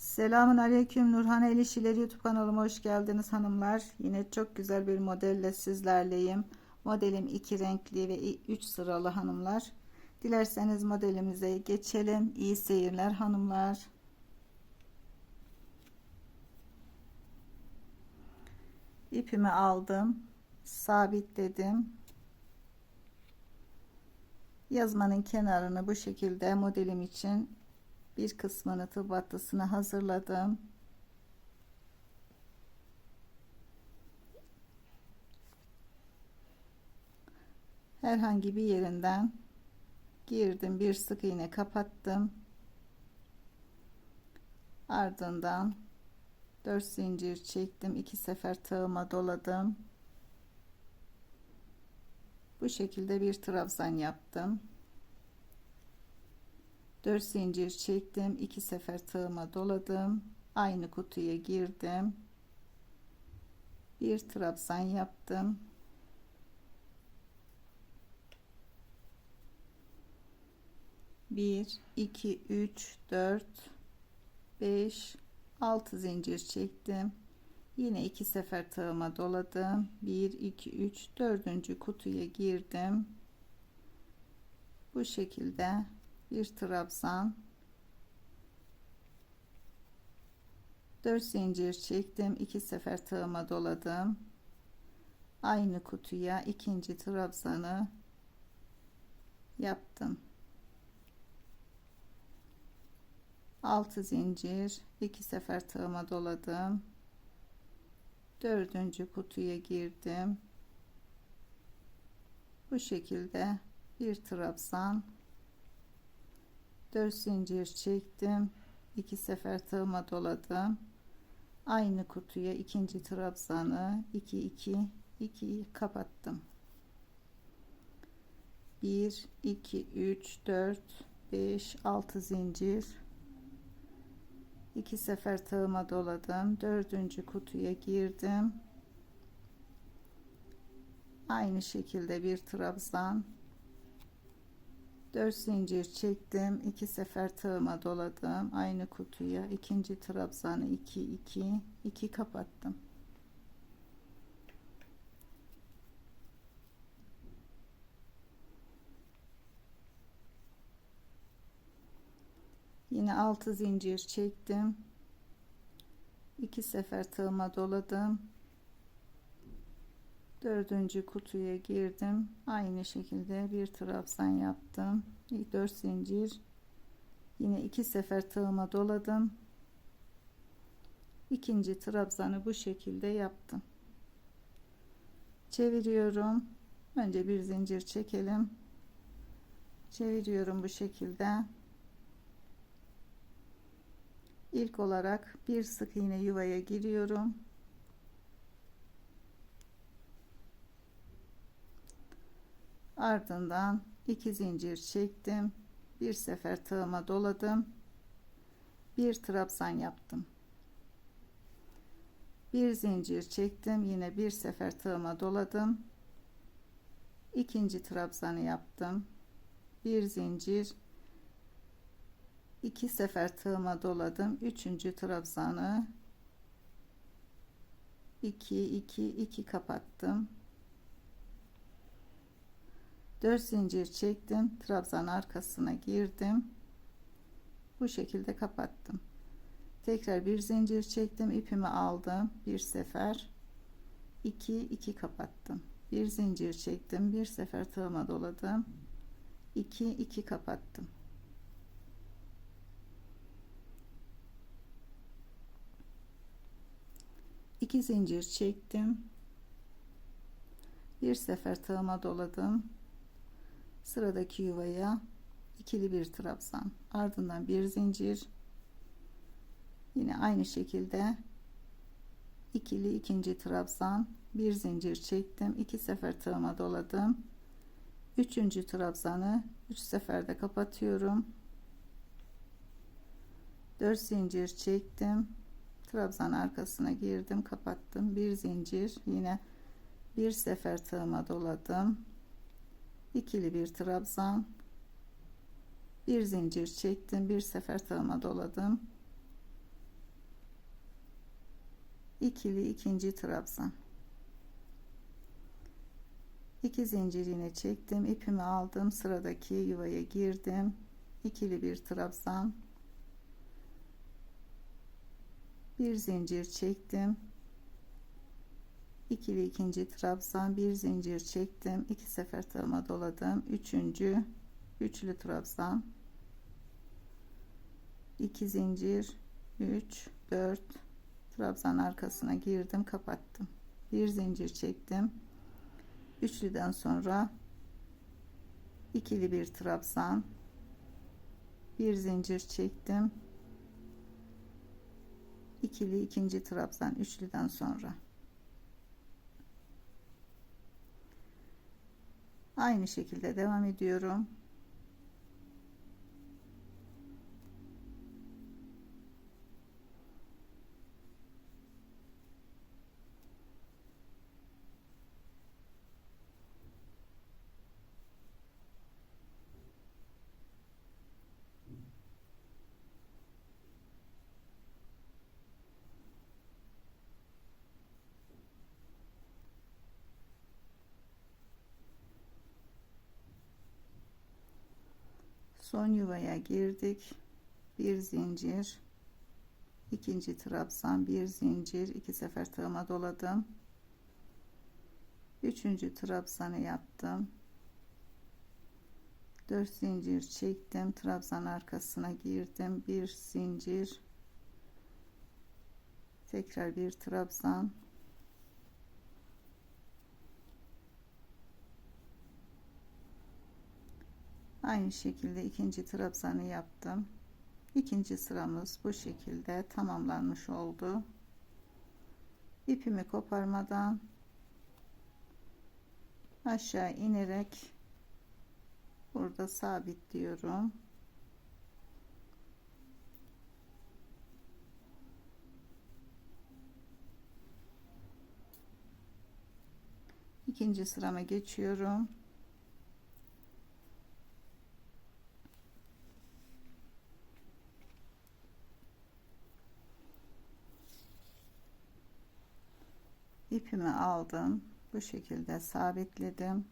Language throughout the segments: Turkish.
Selamun Aleyküm Nurhan El İşileri YouTube kanalıma hoş geldiniz hanımlar. Yine çok güzel bir modelle sizlerleyim. Modelim iki renkli ve üç sıralı hanımlar. Dilerseniz modelimize geçelim. İyi seyirler hanımlar. İpimi aldım. Sabitledim. Yazmanın kenarını bu şekilde modelim için bir kısmını battısını hazırladım. Herhangi bir yerinden girdim bir sık iğne kapattım. Ardından 4 zincir çektim. iki sefer tığıma doladım. Bu şekilde bir trabzan yaptım. 4 zincir çektim. iki sefer tığıma doladım. Aynı kutuya girdim. Bir trabzan yaptım. Bir, iki, üç, dört, beş, altı zincir çektim. Yine iki sefer tığıma doladım. Bir, iki, üç, dördüncü kutuya girdim. Bu şekilde bir trabzan. 4 zincir çektim. İki sefer tığıma doladım. Aynı kutuya ikinci trabzanı yaptım. 6 zincir iki sefer tığıma doladım. Dördüncü kutuya girdim. Bu şekilde bir trabzan 4 zincir çektim. İki sefer tığıma doladım. Aynı kutuya ikinci trabzanı 2 2 2 kapattım. 1 2 3 4 5 6 zincir. İki sefer tığıma doladım. Dördüncü kutuya girdim. Aynı şekilde bir trabzan 4 zincir çektim. İki sefer tığıma doladım. Aynı kutuya. İkinci trabzanı 2 2 2 kapattım. Yine 6 zincir çektim. İki sefer tığıma doladım dördüncü kutuya girdim. Aynı şekilde bir trabzan yaptım. 4 zincir. Yine iki sefer tığıma doladım. İkinci trabzanı bu şekilde yaptım. Çeviriyorum. Önce bir zincir çekelim. Çeviriyorum bu şekilde. İlk olarak bir sık iğne yuvaya giriyorum ardından iki zincir çektim. Bir sefer tığıma doladım. Bir trabzan yaptım. Bir zincir çektim. Yine bir sefer tığıma doladım. İkinci trabzanı yaptım. Bir zincir. İki sefer tığıma doladım. Üçüncü trabzanı. 2 2 2 kapattım 4 zincir çektim trabzan arkasına girdim. Bu şekilde kapattım. Tekrar bir zincir çektim ipimi aldım. Bir sefer 2 2 kapattım. Bir zincir çektim bir sefer tığıma doladım. 2 2 kapattım. İki zincir çektim. Bir sefer tığıma doladım sıradaki yuvaya ikili bir trabzan ardından bir zincir. Yine aynı şekilde ikili ikinci trabzan bir zincir çektim iki sefer tığıma doladım. Üçüncü trabzanı üç seferde kapatıyorum. 4 zincir çektim trabzan arkasına girdim kapattım. Bir zincir yine bir sefer tığıma doladım ikili bir trabzan. Bir zincir çektim bir sefer tığıma doladım. İkili ikinci trabzan. 2 zincir yine çektim ipimi aldım sıradaki yuvaya girdim. İkili bir trabzan. Bir zincir çektim ikili ikinci trabzan bir zincir çektim iki sefer tığıma doladım. Üçüncü üçlü trabzan. 2 zincir 3 4 trabzan arkasına girdim kapattım. Bir zincir çektim. Üçlüden sonra ikili bir trabzan. Bir zincir çektim. İkili ikinci trabzan üçlüden sonra aynı şekilde devam ediyorum son yuvaya girdik. Bir zincir. İkinci trabzan bir zincir. İki sefer tığıma doladım. Üçüncü trabzanı yaptım. 4 zincir çektim. Trabzan arkasına girdim. Bir zincir. Tekrar bir trabzan aynı şekilde ikinci trabzanı yaptım. İkinci sıramız bu şekilde tamamlanmış oldu. İpimi koparmadan aşağı inerek burada sabitliyorum. İkinci sırama geçiyorum ipimi aldım. Bu şekilde sabitledim.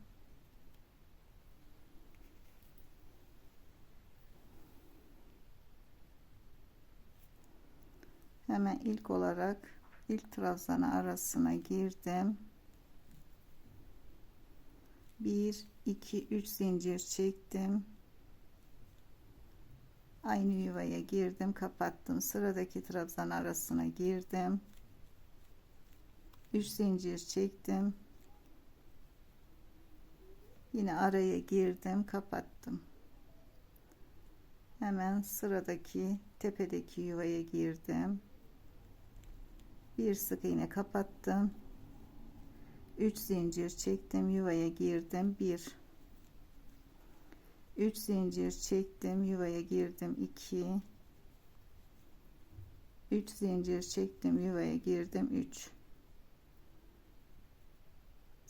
Hemen ilk olarak ilk trabzanı arasına girdim. 1 2 3 zincir çektim. Aynı yuvaya girdim kapattım. Sıradaki trabzan arasına girdim 3 zincir çektim. Yine araya girdim kapattım. Hemen sıradaki tepedeki yuvaya girdim. Bir sık iğne kapattım. 3 zincir çektim yuvaya girdim. 1 3 zincir çektim yuvaya girdim. 2 3 zincir çektim yuvaya girdim. 3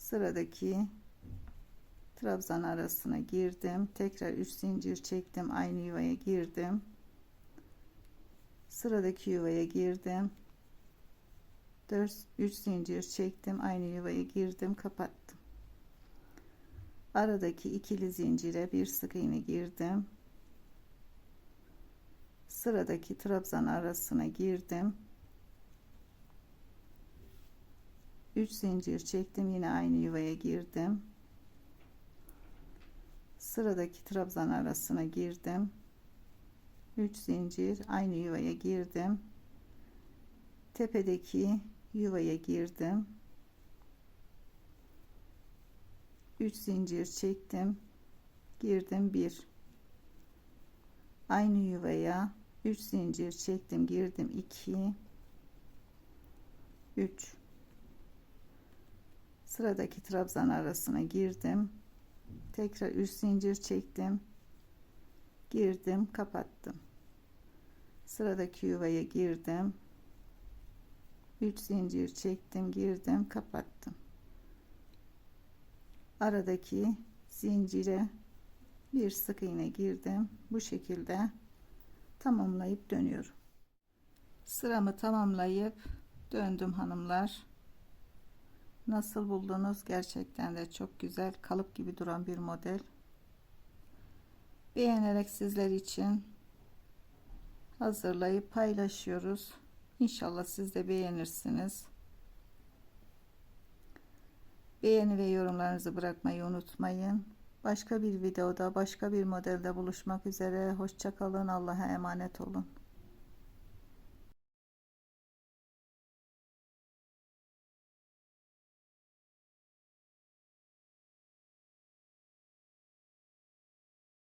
sıradaki trabzan arasına girdim. Tekrar 3 zincir çektim. Aynı yuvaya girdim. Sıradaki yuvaya girdim. 4 3 zincir çektim. Aynı yuvaya girdim. Kapattım. Aradaki ikili zincire bir sık iğne girdim. Sıradaki trabzan arasına girdim 3 zincir çektim yine aynı yuvaya girdim. Sıradaki trabzan arasına girdim. 3 zincir aynı yuvaya girdim. Tepedeki yuvaya girdim. 3 zincir çektim girdim 1 aynı yuvaya 3 zincir çektim girdim 2 3 sıradaki trabzan arasına girdim. Tekrar 3 zincir çektim. Girdim kapattım. Sıradaki yuvaya girdim. 3 zincir çektim girdim kapattım. Aradaki zincire bir sık iğne girdim. Bu şekilde tamamlayıp dönüyorum. Sıramı tamamlayıp döndüm hanımlar nasıl buldunuz? Gerçekten de çok güzel kalıp gibi duran bir model. Beğenerek sizler için hazırlayıp paylaşıyoruz. İnşallah siz de beğenirsiniz. Beğeni ve yorumlarınızı bırakmayı unutmayın. Başka bir videoda başka bir modelde buluşmak üzere. Hoşçakalın Allah'a emanet olun